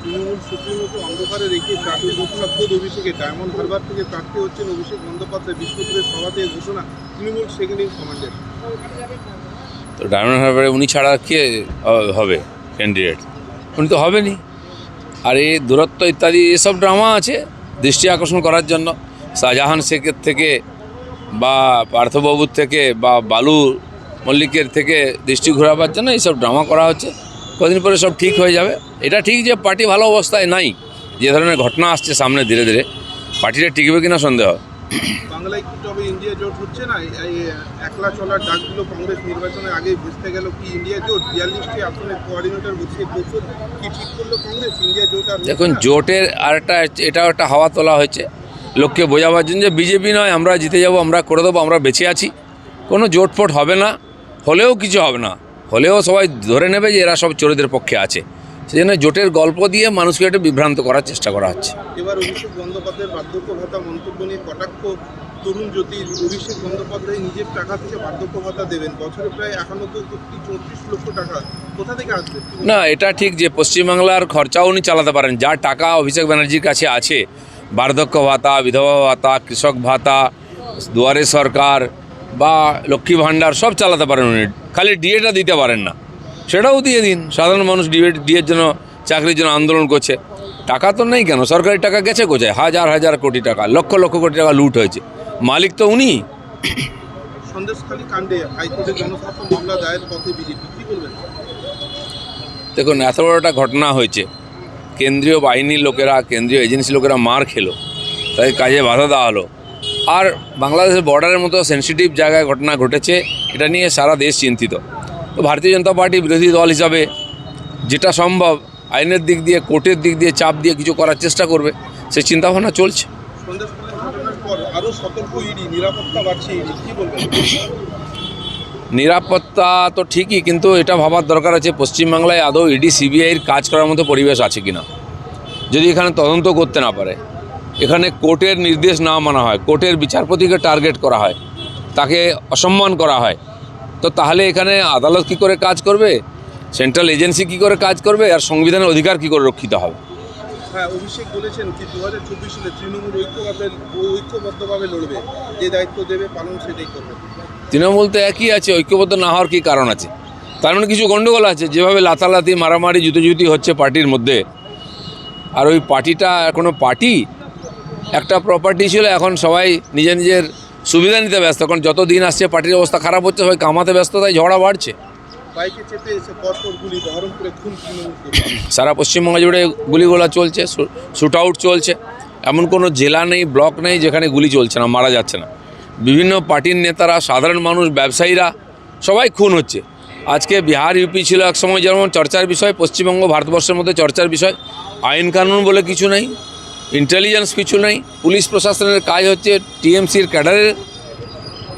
তৃণমূল সুপ্রিমোকে অন্ধকারে রেখে ঘোষণা অভিষেকে? ডায়মন্ড হারবার থেকে হচ্ছেন অভিষেক বন্দ্যোপাধ্যায়, বিষ্ণুপুরের ঘোষণা। তৃণমূল কমান্ডের। তো ডায়মন্ড হারবারে উনি ছাড়া কে হবে ক্যান্ডিডেট উনি তো হবেনি আর এই দূরত্ব ইত্যাদি এসব ড্রামা আছে দৃষ্টি আকর্ষণ করার জন্য। শাহজাহান শেখের থেকে বা পার্থবাবুর থেকে বা বালু মল্লিকের থেকে দৃষ্টি ঘোরাবার জন্য এইসব ড্রামা করা হচ্ছে। কদিন পরে সব ঠিক হয়ে যাবে। এটা ঠিক যে পার্টি ভালো অবস্থায় নাই যে ধরনের ঘটনা আসছে সামনে ধীরে ধীরে পার্টিটা টিকবে কিনা সন্দেহ। বাংলায় কি তবে ইন্ডিয়া জোট হচ্ছে না? এই একলা চলার ডাকগুলো কংগ্রেস নির্বাচনের আগেই ভেস্তে গেল কি ইন্ডিয়া জোট বিয়াল্লিশটি আসনের কোঅর্ডিনেটর বসিয়ে কৌশল কি ঠিক করল কংগ্রেস? ইন্ডিয়া জোট আর দেখুন জোটের আর একটা এটাও একটা হাওয়া তোলা হয়েছে। লোককে বোঝাবার জন্য যে বিজেপি নয় আমরা জিতে যাব আমরা করে দেবো আমরা বেঁচে আছি। কোনো জোট ফোট হবে না হলেও কিছু হবে না। হলেও সবাই ধরে নেবে যে এরা সব চোরদের পক্ষে আছে। সেই জন্য জোটের গল্প দিয়ে মানুষকে একটু বিভ্রান্ত করার চেষ্টা করা হচ্ছে। এবার অভিষেক বন্দ্যোপাধ্যায়ের বার্ধক্য ভাতা মন্তব্য নিয়ে কটাক্ষ তরুণ জ্যোতির অভিষেক বন্দ্যোপাধ্যায় নিজের টাকা থেকে বার্ধক্য ভাতা দেবেন। বছরে প্রায় একানব্বই কোটি চৌত্রিশ লক্ষ টাকা। কোথা থেকে আসবে? না এটা ঠিক যে পশ্চিমবাংলার খরচাও উনি চালাতে পারেন। যা টাকা অভিষেক ব্যানার্জির কাছে আছে বার্ধক্য ভাতা বিধবা ভাতা কৃষক ভাতা দুয়ারে সরকার বা লক্ষ্মী ভাণ্ডার সব চালাতে পারেন উনি। খালি ডিএটা দিতে পারেন না। সেটাও দিয়ে দিন। সাধারণ মানুষ ডিএ ডিএর জন্য চাকরির জন্য আন্দোলন করছে। টাকা তো নেই কেন? সরকারি টাকা গেছে কোথায়? হাজার হাজার কোটি টাকা লক্ষ লক্ষ কোটি টাকা লুট হয়েছে। মালিক তো উনি। দেখুন এত বড় একটা ঘটনা হয়েছে। কেন্দ্রীয় বাহিনীর লোকেরা কেন্দ্রীয় এজেন্সি লোকেরা মার খেলো। তাই কাজে বাধা দেওয়া হলো। আর বাংলাদেশের বর্ডারের মতো সেন্সিটিভ জায়গায় ঘটনা ঘটেছে, এটা নিয়ে সারা দেশ চিন্তিত। তো ভারতীয় জনতা পার্টি বিরোধী দল হিসাবে যেটা সম্ভব, আইনের দিক দিয়ে, কোর্টের দিক দিয়ে চাপ দিয়ে কিছু করার চেষ্টা করবে সেই চিন্তাভাবনা চলছে। নিরাপত্তা তো ঠিকই, কিন্তু এটা ভাবার দরকার আছে, পশ্চিমবাংলায় আদৌ ইডি সিবিআইয়ের কাজ করার মতো পরিবেশ আছে কিনা, যদি এখানে তদন্ত করতে না পারে। এখানে কোর্টের নির্দেশ না মানা হয় কোর্টের বিচারপতিকে টার্গেট করা হয় তাকে অসম্মান করা হয়। তো তাহলে এখানে আদালত কি করে কাজ করবে? সেন্ট্রাল এজেন্সি কি করে কাজ করবে? আর সংবিধানের অধিকার কি করে রক্ষিত হবে? হ্যাঁ অভিষেক বলেছেন দু হাজার চব্বিশ সালে তৃণমূল ঐক্যভাবে ঐক্যবদ্ধভাবে লড়বে। যে দায়িত্ব দেবে পালন সেটাই করবে। তৃণমূল তো একই আছে ঐক্যবদ্ধ না হওয়ার কী কারণ আছে? তার মানে কিছু গণ্ডগোল আছে যেভাবে লাতালাতি মারামারি জুতোজুতি হচ্ছে পার্টির মধ্যে। আর ওই পার্টিটা কোনো পার্টি? একটা প্রপার্টি ছিল এখন সবাই নিজের নিজের সুবিধা নিতে ব্যস্ত কারণ যত দিন আসছে পার্টির অবস্থা খারাপ হচ্ছে সবাই কামাতে ব্যস্ত তাই ঝগড়া বাড়ছে। সারা পশ্চিমবঙ্গ জুড়ে গুলিগোলা চলছে শ্যুট আউট চলছে এমন কোনো জেলা নেই ব্লক নেই যেখানে গুলি চলছে না মারা যাচ্ছে না। বিভিন্ন পার্টির নেতারা সাধারণ মানুষ ব্যবসায়ীরা সবাই খুন হচ্ছে। আজকে বিহার ইউপি ছিল এক সময় যেমন চর্চার বিষয় পশ্চিমবঙ্গ ভারতবর্ষের মধ্যে চর্চার বিষয় আইন কানুন বলে কিছু নেই। ইন্টেলিজেন্স কিছু নেই পুলিশ প্রশাসনের কাজ হচ্ছে টিএমসির ক্যাডারের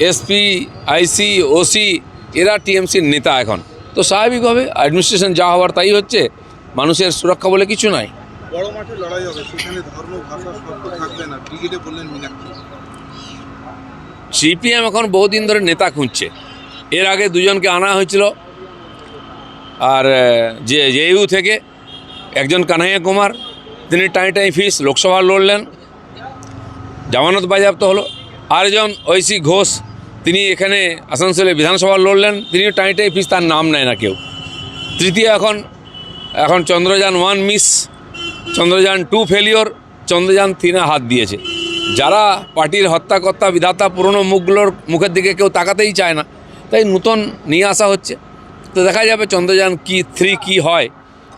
এসপি আইসি ওসি এরা টিএমসির নেতা এখন। তো স্বাভাবিকভাবে অ্যাডমিনিস্ট্রেশন যা হওয়ার তাই হচ্ছে মানুষের সুরক্ষা বলে কিছু নাই। বড় মাঠে লড়াই হবে সেখানে ধর্ম ভাষা শর্ত থাকবে না ব্রিগেডে বললেন মীনাক্ষী। সিপিএম এখন বহুদিন ধরে নেতা খুঁজছে। এর আগে দুজনকে আনা হয়েছিল আর যে জেইউ থেকে একজন কানাইয়া কুমার তিনি টাই টাই ফিস লোকসভা লড়লেন। জামানত বাজেয়াপ্ত হলো। আরেকজন ঐশী ঘোষ, তিনি এখানে আসানসোলে বিধানসভা লড়লেন। তিনিও টাই টাই ফিস তার নাম নেয় না কেউ। তৃতীয় এখন এখন Chandrayaan one miss Chandrayaan two failure Chandrayaan তিনে হাত দিয়েছে। যারা পার্টির হত্যাকর্তা, বিধাতা, পুরনো মুখগুলোর মুখের দিকে কেউ তাকাতেই চায় না, তাই নূতন নিয়ে আসা হচ্ছে। তো দেখা যাবে চন্দ্রযান কি থ্রি কি হয়।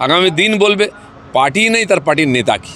আগামী দিন বলবে। পার্টি নেই তার পার্টির নেতা কী